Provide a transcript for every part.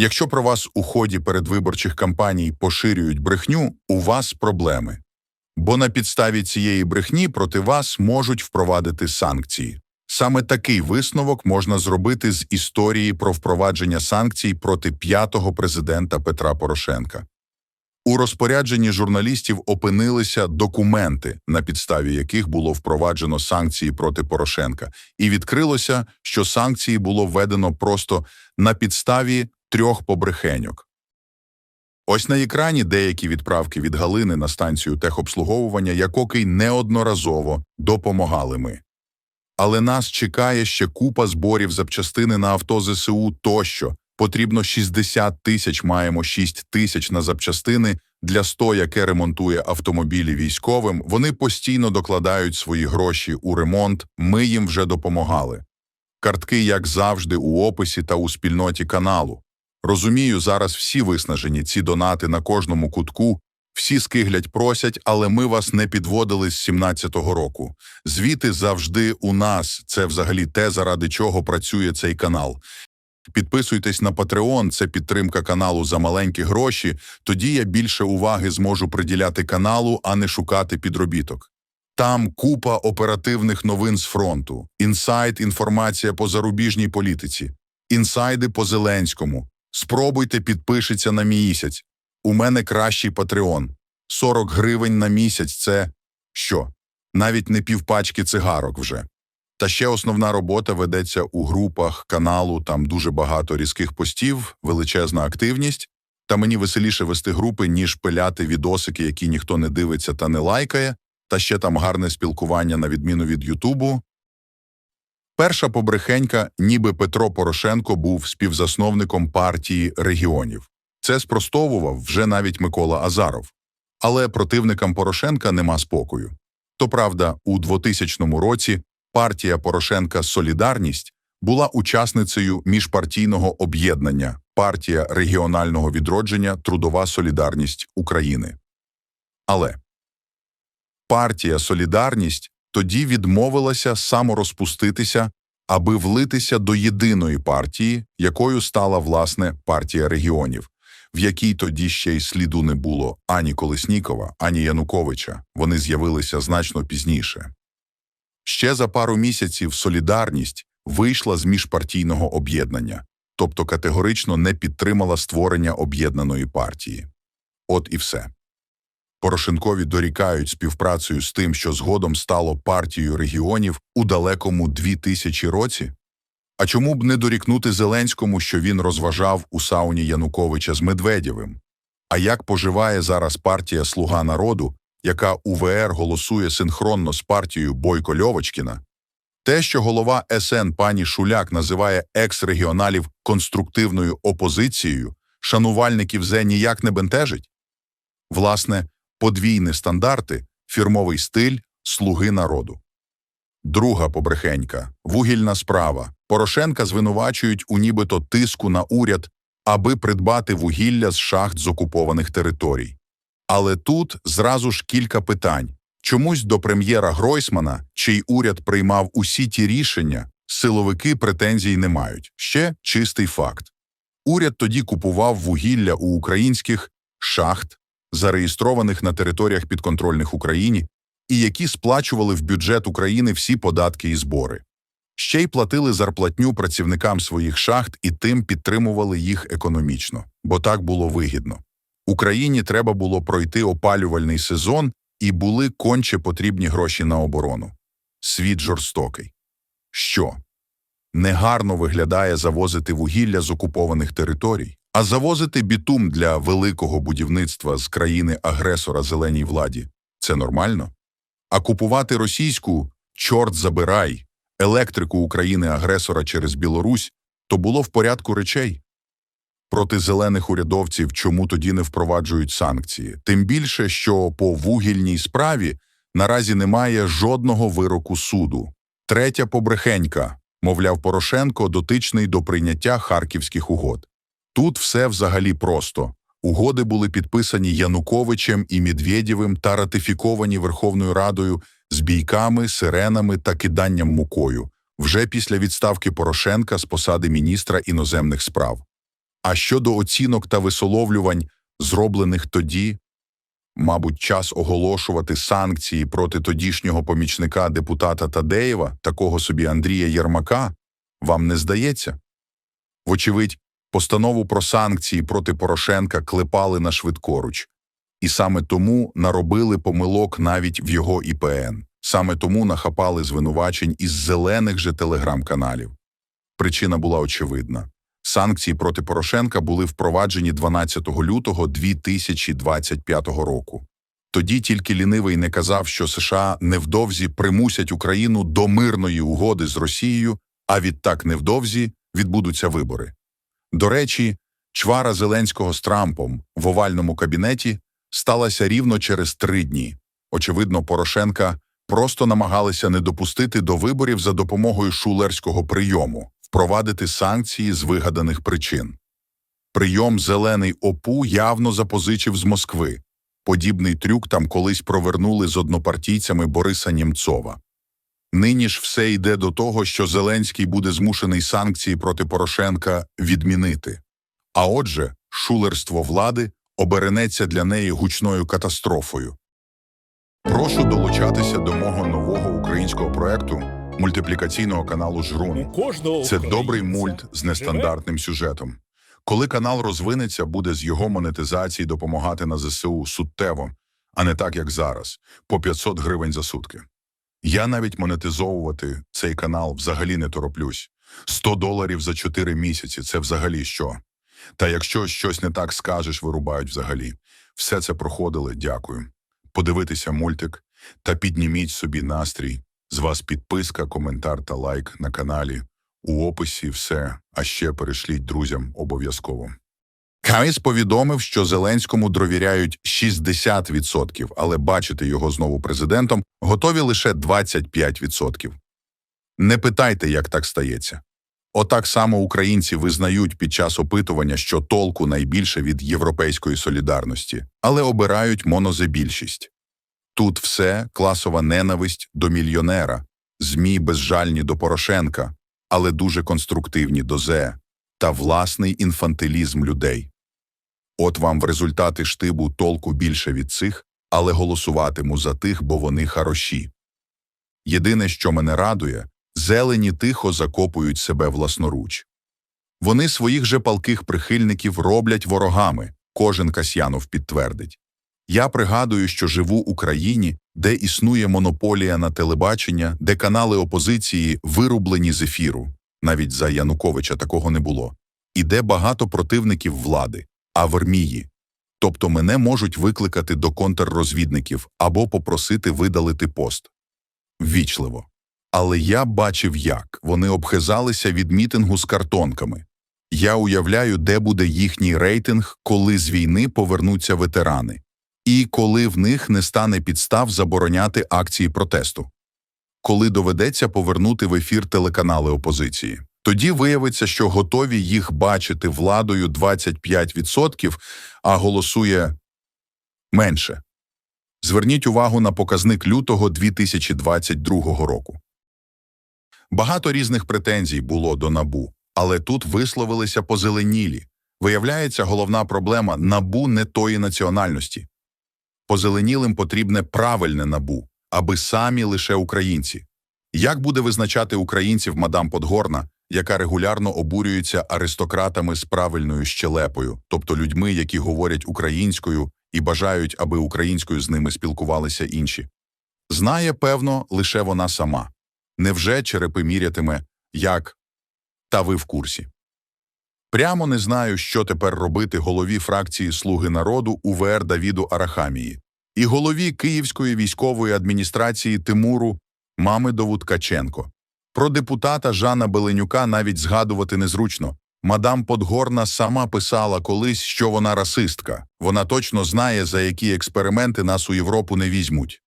Якщо про вас у ході передвиборчих кампаній поширюють брехню, у вас проблеми. Бо на підставі цієї брехні проти вас можуть впровадити санкції. Саме такий висновок можна зробити з історії про впровадження санкцій проти п'ятого президента Петра Порошенка. У розпорядженні журналістів опинилися документи, на підставі яких було впроваджено санкції проти Порошенка, і відкрилося, що санкції було введено просто на підставі трьох побрехеньок. Ось на екрані деякі відправки від Галини на станцію техобслуговування, якокий неодноразово допомагали ми. Але нас чекає ще купа зборів запчастини на авто ЗСУ тощо. Потрібно 60 тисяч, маємо 6 тисяч на запчастини для 100, яке ремонтує автомобілі військовим. Вони постійно докладають свої гроші у ремонт, ми їм вже допомагали. Картки, як завжди, у описі та у спільноті каналу. Розумію, зараз всі виснажені, ці донати на кожному кутку, всі скиглять просять, але ми вас не підводили з 17-го року. Звіти завжди у нас, це взагалі те, заради чого працює цей канал. Підписуйтесь на Patreon, це підтримка каналу за маленькі гроші, тоді я більше уваги зможу приділяти каналу, а не шукати підробіток. Там купа оперативних новин з фронту, інсайт, інформація по зарубіжній політиці, інсайди по Зеленському. Спробуйте підпишіться на місяць. У мене кращий Patreon. 40 гривень на місяць – це що? Навіть не півпачки цигарок вже. Та ще основна робота ведеться у групах каналу, там дуже багато різких постів, величезна активність. Та мені веселіше вести групи, ніж пиляти відосики, які ніхто не дивиться та не лайкає, та ще там гарне спілкування на відміну від Ютубу. Перша побрехенька, ніби Петро Порошенко був співзасновником партії регіонів. Це спростовував вже навіть Микола Азаров. Але противникам Порошенка нема спокою. То правда, у 2000 році партія Порошенка Солідарність була учасницею міжпартійного об'єднання партія регіонального відродження Трудова Солідарність України. Але партія Солідарність тоді відмовилася саморозпуститися, аби влитися до єдиної партії, якою стала власне партія регіонів, в якій тоді ще й сліду не було ані Колеснікова, ані Януковича. Вони з'явилися значно пізніше. Ще за пару місяців Солідарність вийшла з міжпартійного об'єднання, тобто категорично не підтримала створення об'єднаної партії. От і все. Порошенкові дорікають співпрацею з тим, що згодом стало партією регіонів у далекому 2000 році? А чому б не дорікнути Зеленському, що він розважав у сауні Януковича з Медведєвим? А як поживає зараз партія Слуга народу, яка УВР голосує синхронно з партією Бойко Льовочкіна? Те, що голова СН пані Шуляк називає екс-регіоналів конструктивною опозицією, шанувальників ЗЕ ніяк не бентежить? Власне, подвійні стандарти, фірмовий стиль, слуги народу. Друга побрехенька – вугільна справа. Порошенка звинувачують у нібито тиску на уряд, аби придбати вугілля з шахт з окупованих територій. Але тут зразу ж кілька питань. Чомусь до прем'єра Гройсмана, чий уряд приймав усі ті рішення, силовики претензій не мають. Ще чистий факт. Уряд тоді купував вугілля у українських шахт, зареєстрованих на територіях підконтрольних Україні, і які сплачували в бюджет України всі податки і збори. Ще й платили зарплатню працівникам своїх шахт і тим підтримували їх економічно, бо так було вигідно. Україні треба було пройти опалювальний сезон, і були конче потрібні гроші на оборону. Світ жорстокий. Що? Негарно виглядає завозити вугілля з окупованих територій, а завозити бітум для великого будівництва з країни-агресора зеленій владі це нормально? А купувати російську чорт забирай електрику України-агресора через Білорусь то було в порядку речей. Проти зелених урядовців чому тоді не впроваджують санкції? Тим більше, що по вугільній справі наразі немає жодного вироку суду. Третя побрехенька, мовляв, Порошенко дотичний до прийняття харківських угод. Тут все взагалі просто. Угоди були підписані Януковичем і Медведєвим та ратифіковані Верховною Радою з бійками, сиренами та киданням мукою вже після відставки Порошенка з посади міністра іноземних справ. А щодо оцінок та висловлювань, зроблених тоді, мабуть, час оголошувати санкції проти тодішнього помічника депутата Тадеєва, такого собі Андрія Єрмака, вам не здається? Вочевидь, постанову про санкції проти Порошенка клепали на швидкоруч. І саме тому наробили помилок навіть в його ІПН. Саме тому нахапали звинувачень із зелених же телеграм-каналів. Причина була очевидна. Санкції проти Порошенка були впроваджені 12 лютого 2025 року. Тоді тільки лінивий не казав, що США невдовзі примусять Україну до мирної угоди з Росією, а відтак невдовзі відбудуться вибори. До речі, чвара Зеленського з Трампом в овальному кабінеті сталася рівно через три дні. Очевидно, Порошенка просто намагалися не допустити до виборів за допомогою шулерського прийому, впровадити санкції з вигаданих причин. Прийом «Зелений ОПУ» явно запозичив з Москви. Подібний трюк там колись провернули з однопартійцями Бориса Німцова. Нині ж все йде до того, що Зеленський буде змушений санкції проти Порошенка відмінити. А отже, шулерство влади обернеться для неї гучною катастрофою. Прошу долучатися до мого нового українського проекту мультиплікаційного каналу Жрун. Це добрий мульт з нестандартним сюжетом. Коли канал розвинеться, буде з його монетизації допомагати на ЗСУ суттєво, а не так, як зараз, по 500 гривень за сутки. Я навіть монетизовувати цей канал взагалі не тороплюсь. 100 доларів за 4 місяці – це взагалі що? Та якщо щось не так скажеш, вирубають взагалі. Все це проходили, дякую. Подивитися мультик та підніміть собі настрій. З вас підписка, коментар та лайк на каналі. У описі все, а ще перешліть друзям обов'язково. Каїс повідомив, що Зеленському довіряють 60%, але бачити його знову президентом готові лише 25%. Не питайте, як так стається. Отак само українці визнають під час опитування, що толку найбільше від європейської солідарності, але обирають монозебільшість. Тут все класова ненависть до мільйонера, ЗМІ безжальні до Порошенка, але дуже конструктивні до ЗЕ, та власний інфантилізм людей. От вам в результати штибу толку більше від цих, але голосуватиму за тих, бо вони хороші. Єдине, що мене радує, зелені тихо закопують себе власноруч. Вони своїх же палких прихильників роблять ворогами, кожен Касьянов підтвердить. Я пригадую, що живу у країні, де існує монополія на телебачення, де канали опозиції вирублені з ефіру. Навіть за Януковича такого не було. І де багато противників влади, а в армії. Тобто мене можуть викликати до контррозвідників або попросити видалити пост. Ввічливо. Але я бачив, як вони обхизалися від мітингу з картонками. Я уявляю, де буде їхній рейтинг, коли з війни повернуться ветерани, і коли в них не стане підстав забороняти акції протесту. Коли доведеться повернути в ефір телеканали опозиції. Тоді виявиться, що готові їх бачити владою 25%, а голосує менше. Зверніть увагу на показник лютого 2022 року. Багато різних претензій було до НАБУ, але тут висловилися позеленілі. Виявляється, головна проблема – НАБУ не тої національності. Позеленілим потрібне правильне НАБУ, аби самі лише українці. Як буде визначати українців мадам Подгорна, яка регулярно обурюється аристократами з правильною щелепою, тобто людьми, які говорять українською і бажають, аби українською з ними спілкувалися інші? Знає, певно, лише вона сама. Невже черепи мірятиме, як «та ви в курсі»? Прямо не знаю, що тепер робити голові фракції «Слуги народу» УВР Давіду Арахамії і голові Київської військової адміністрації Тимуру Мамедову Ткаченко. Про депутата Жана Беленюка навіть згадувати незручно. Мадам Подгорна сама писала колись, що вона расистка. Вона точно знає, за які експерименти нас у Європу не візьмуть.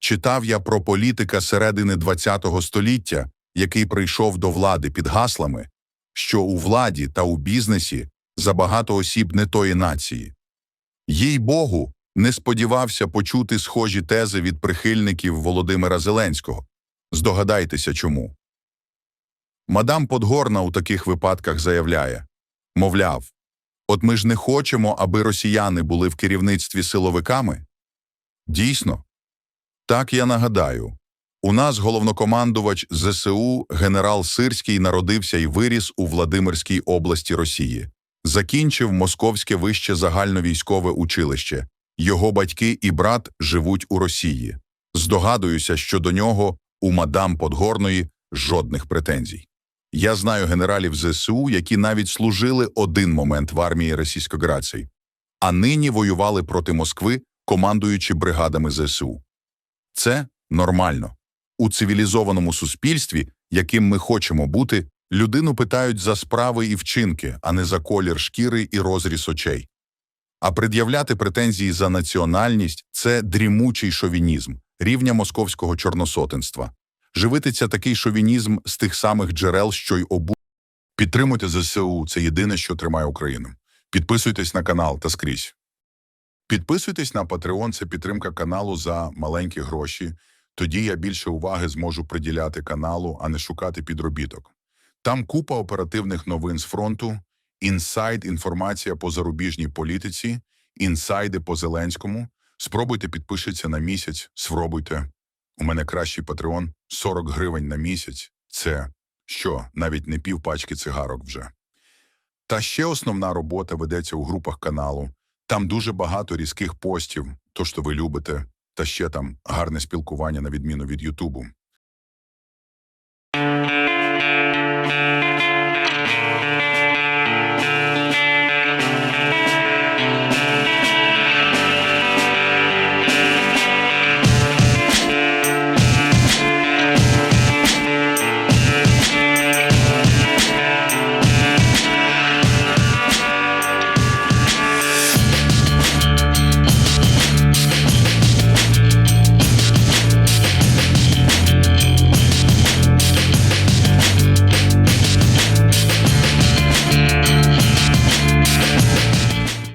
Читав я про політика середини ХХ століття, який прийшов до влади під гаслами, що у владі та у бізнесі забагато осіб не тої нації. Їй Богу, не сподівався почути схожі тези від прихильників Володимира Зеленського. Здогадайтеся чому. Мадам Подгорна у таких випадках заявляє, мовляв, От ми ж не хочемо, аби росіяни були в керівництві силовиками? Дійсно. Так я нагадаю. У нас головнокомандувач ЗСУ генерал Сирський народився і виріс у Владимирській області Росії. Закінчив Московське вище загальновійськове училище. Його батьки і брат живуть у Росії. Здогадуюся, що до нього у мадам Подгорної жодних претензій. Я знаю генералів ЗСУ, які навіть служили один момент в армії Російської а нині воювали проти Москви, командуючи бригадами ЗСУ. Це нормально. У цивілізованому суспільстві, яким ми хочемо бути, людину питають за справи і вчинки, а не за колір шкіри і розріз очей. А пред'являти претензії за національність – це дрімучий шовінізм, рівня московського чорносотенства. Живититься такий шовінізм з тих самих джерел, що й обу. Підтримуйте ЗСУ – це єдине, що тримає Україну. Підписуйтесь на канал та скрізь. Підписуйтесь на Patreon – це підтримка каналу за маленькі гроші. Тоді я більше уваги зможу приділяти каналу, а не шукати підробіток. Там купа оперативних новин з фронту, інсайд, інформація по зарубіжній політиці, інсайди по Зеленському. Спробуйте підпишіться на місяць, спробуйте. У мене кращий Patreon – 40 гривень на місяць. Це що, навіть не пів пачки цигарок вже. Та ще основна робота ведеться у групах каналу. Там дуже багато різких постів, то, що ви любите, та ще там гарне спілкування на відміну від Ютубу.